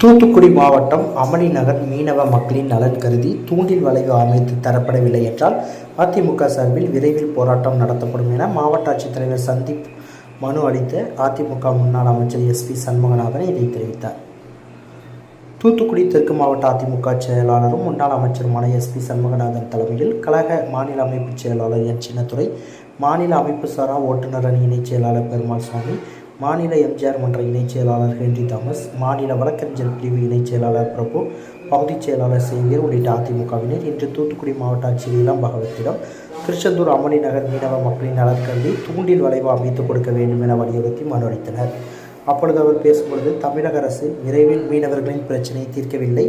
தூத்துக்குடி மாவட்டம் அமளி நகர் மீனவ மக்களின் நலன் கருதி தூண்டில் வளைவு அமைத்து தரப்படவில்லை என்றால் அதிமுக சார்பில் விரைவில் போராட்டம் நடத்தப்படும் என மாவட்ட ஆட்சித்தலைவர் சந்தீப் மனு அளித்த அதிமுக முன்னாள் அமைச்சர் எஸ்பி சண்முகநாதன் இதை தெரிவித்தார். தூத்துக்குடி தெற்கு மாவட்ட அதிமுக செயலாளரும் முன்னாள் அமைச்சருமான எஸ்பி சண்முகநாதன் தலைமையில் கழக மாநில அமைப்பு செயலாளர் என் சின்னத்துறை மாநில அமைப்பு சாரா ஓட்டுநர் அணி இணைச் செயலாளர் பெருமாள் சுவாமி மாநில எம்ஜிஆர் மன்ற இணைச் செயலாளர் ஹென்றி தாமஸ் மாநில வழக்கறிஞர் பிரிவு இணைச் செயலாளர் பிரபு பகுதிச் செயலாளர் சேவியர் உள்ளிட்ட அதிமுகவினர் இன்று தூத்துக்குடி மாவட்ட ஆட்சியர் இளம் பகவத்திடம் திருச்செந்தூர் அமளி நகர் மீனவ மக்களின் நலன் தூண்டில் வளைவு அமைத்துக் கொடுக்க வேண்டும் என வலியுறுத்தி மனு அளித்தனர். அப்பொழுது அவர் பேசும்பொழுது தமிழக அரசு விரைவில் மீனவர்களின் பிரச்சினையை தீர்க்கவில்லை.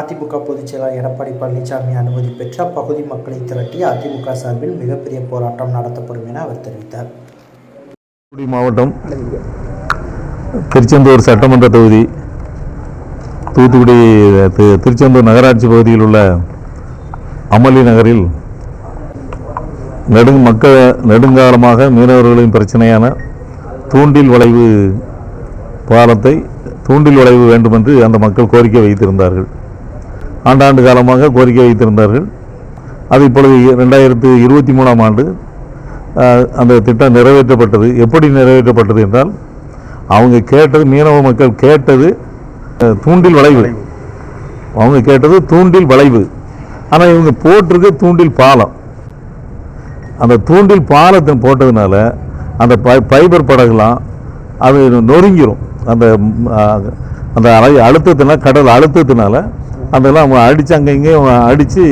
அதிமுக பொதுச் செயலாளர் எடப்பாடி பழனிசாமி அனுமதி பெற்ற அப்பகுதி மக்களை திரட்டி அதிமுக சார்பில் மிகப்பெரிய போராட்டம் நடத்தப்படும் என அவர் தெரிவித்தார். தூத்துக்குடி மாவட்டம் திருச்செந்தூர் சட்டமன்ற தொகுதி தூத்துக்குடி திருச்செந்தூர் நகராட்சி பகுதியில் உள்ள அமளி நகரில் நெடுங் மக்கள் நெடுங்காலமாக மீனவர்களின் பிரச்சனையான தூண்டில் வளைவு பாலத்தை தூண்டில் வளைவு வேண்டுமென்று அந்த மக்கள் கோரிக்கை வைத்திருந்தார்கள். ஆண்டாண்டு காலமாக கோரிக்கை வைத்திருந்தார்கள். அது இப்பொழுது ரெண்டாயிரத்து இருபத்தி மூணாம் ஆண்டு அந்த திட்டம் நிறைவேற்றப்பட்டது. எப்படி நிறைவேற்றப்பட்டது என்றால் அவங்க கேட்டது மீனவ மக்கள் கேட்டது தூண்டில் வளைவு. அவங்க கேட்டது தூண்டில் வளைவு. ஆனால் இவங்க போட்டிருக்கு தூண்டில் பாலம். அந்த தூண்டில் பாலத்தை போட்டதுனால அந்த பை ஃபைபர் படகுலாம் அது நொறுங்கிடும் அந்த அந்த அலை அழுத்தத்தினால் கடல் அழுத்தத்தினால அதெல்லாம் அடித்து அங்கே இங்கேயும் அடித்து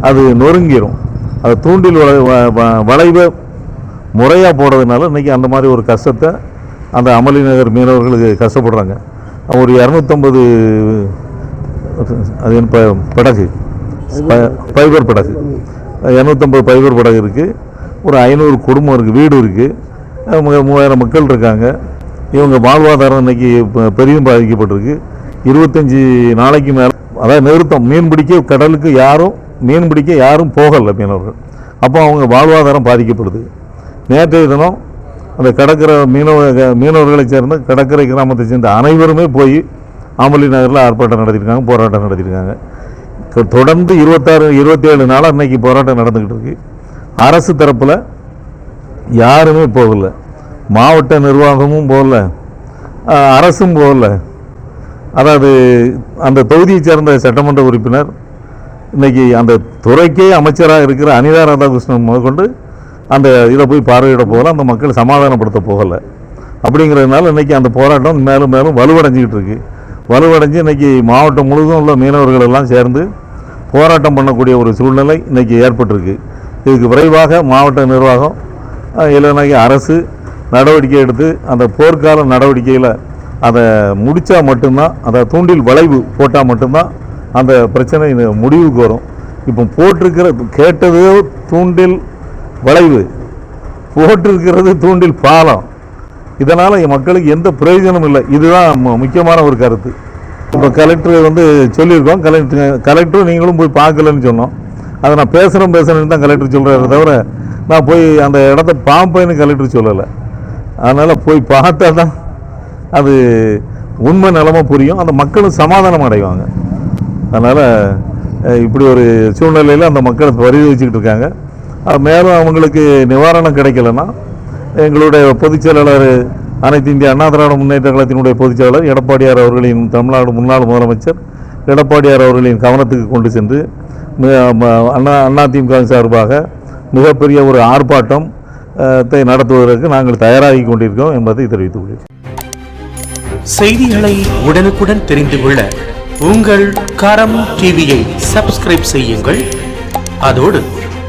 அது நொறுங்கிடும் அது தூண்டில் வ- வளைவை முறையாக போடுறதுனால இன்றைக்கி அந்த மாதிரி ஒரு கஷ்டத்தை அந்த அமளி நகர் மீனவர்களுக்கு கஷ்டப்படுறாங்க. ஒரு இரநூத்தம்பது அது என்ன ப- படகு. ப- ஃபைபர் படகு. இரநூத்தம்பது ஃபைபர் படகு இருக்குது ஒரு ஐநூறு குடும்பம் இருக்குது வீடு இருக்குது மூவாயிரம் மக்கள் இருக்காங்க. இவங்க வாழ்வாதாரம் இன்னைக்கு பெரியும் பெரிதும் பாதிக்கப்பட்டிருக்கு. இருபத்தஞ்சி நாளைக்கு மேலே அதாவது நிறுத்தம் மீன் பிடிக்க கடலுக்கு யாரும் மீன் பிடிக்க யாரும் போகலை மீனவர்கள். அப்போ அவங்க வாழ்வாதாரம் பாதிக்கப்படுது. நேற்றைய தினம் அந்த கடற்கரை மீனவ மீனவர்களைச் சேர்ந்த கடற்கரை கிராமத்தை சேர்ந்த அனைவருமே போய் ஆம்பலி நகரில் ஆர்ப்பாட்டம் நடத்தியிருக்காங்க போராட்டம் நடத்தியிருக்காங்க. தொடர்ந்து இருபத்தாறு இருபத்தேழு நாளாக இன்றைக்கி போராட்டம் நடந்துக்கிட்டு இருக்கு. அரசு தரப்பில் யாருமே போகல. மாவட்ட நிர்வாகமும் போகல. அரசும் போகல. அதாவது அந்த தொகுதியைச் சேர்ந்த சட்டமன்ற உறுப்பினர் இன்னைக்கு அந்த துறைக்கே அமைச்சராக இருக்கிற அனிதா ராதாகிருஷ்ணன் முதற்கொண்டு அந்த இதை போய் பார்வையிட போகல அந்த மக்கள் சமாதானப்படுத்த போகலை. அப்படிங்கிறதுனால இன்றைக்கி அந்த போராட்டம் மேலும் மேலும் வலுவடைஞ்சிக்கிட்டு இருக்கு வலுவடைஞ்சு இன்றைக்கி மாவட்டம் முழுவதும் உள்ள மீனவர்கள் எல்லாம் சேர்ந்து போராட்டம் பண்ணக்கூடிய ஒரு சூழ்நிலை இன்றைக்கி ஏற்பட்டிருக்கு. இதுக்கு விரைவாக மாவட்ட நிர்வாகம் இல்லைனாக்கி அரசு நடவடிக்கை எடுத்து அந்த போர்க்கால நடவடிக்கையில் அதை முடித்தா மட்டும்தான் அந்த தூண்டில் வளைவு போட்டால் மட்டும்தான் அந்த பிரச்சனை முடிவுக்கு வரும். இப்போ போட்டிருக்கிற கேட்டது தூண்டில் வளைவு. போட்டிருக்கிறது தூண்டில் பாலம். இதனால் மக்களுக்கு எந்த பிரயோஜனமும் இல்லை. இதுதான் முக்கியமான ஒரு கருத்து. இப்போ கலெக்டர் வந்து சொல்லியிருக்கோம். கலெக்டர் கலெக்டரும் நீங்களும் போய் பார்க்கலன்னு சொன்னோம். அதை நான் பேசுகிறேன் பேசுகிறேன்னு தான் கலெக்டர் சொல்கிறாரு தவிர நான் போய் அந்த இடத்த பாம்பேன்னு கலெக்டர் சொல்லலை. அதனால் போய் பார்த்தா தான் அது உண்மை நிலமை புரியும். அந்த மக்களும் சமாதானம் அடைவாங்க. அதனால் இப்படி ஒரு சூழ்நிலையில் அந்த மக்களை பரிதவிச்சுக்கிட்டு இருக்காங்க. மேலும் அவங்களுக்கு நிவாரணம் கிடைக்கலன்னா எங்களுடைய பொதுச் செயலாளர் அனைத்து இந்திய அண்ணா திராவிட முன்னேற்ற கழகத்தினுடைய பொதுச் செயலாளர் எடப்பாடியார் அவர்களின் தமிழ்நாடு முன்னாள் முதலமைச்சர் எடப்பாடியார் அவர்களின் கவனத்துக்கு கொண்டு சென்று அண்ணா அண்ணா திமுக சார்பாக மிகப்பெரிய ஒரு ஆர்ப்பாட்டம் நடத்துவதற்கு நாங்கள் தயாராகி கொண்டிருக்கோம் என்பதை தெரிவித்துக் கொள்கிறேன். செய்திகளை உடனுக்குடன் தெரிந்து கொள்ள உங்கள் கரம் டிவியை சப்ஸ்கிரைப் செய்யுங்கள். அதோடு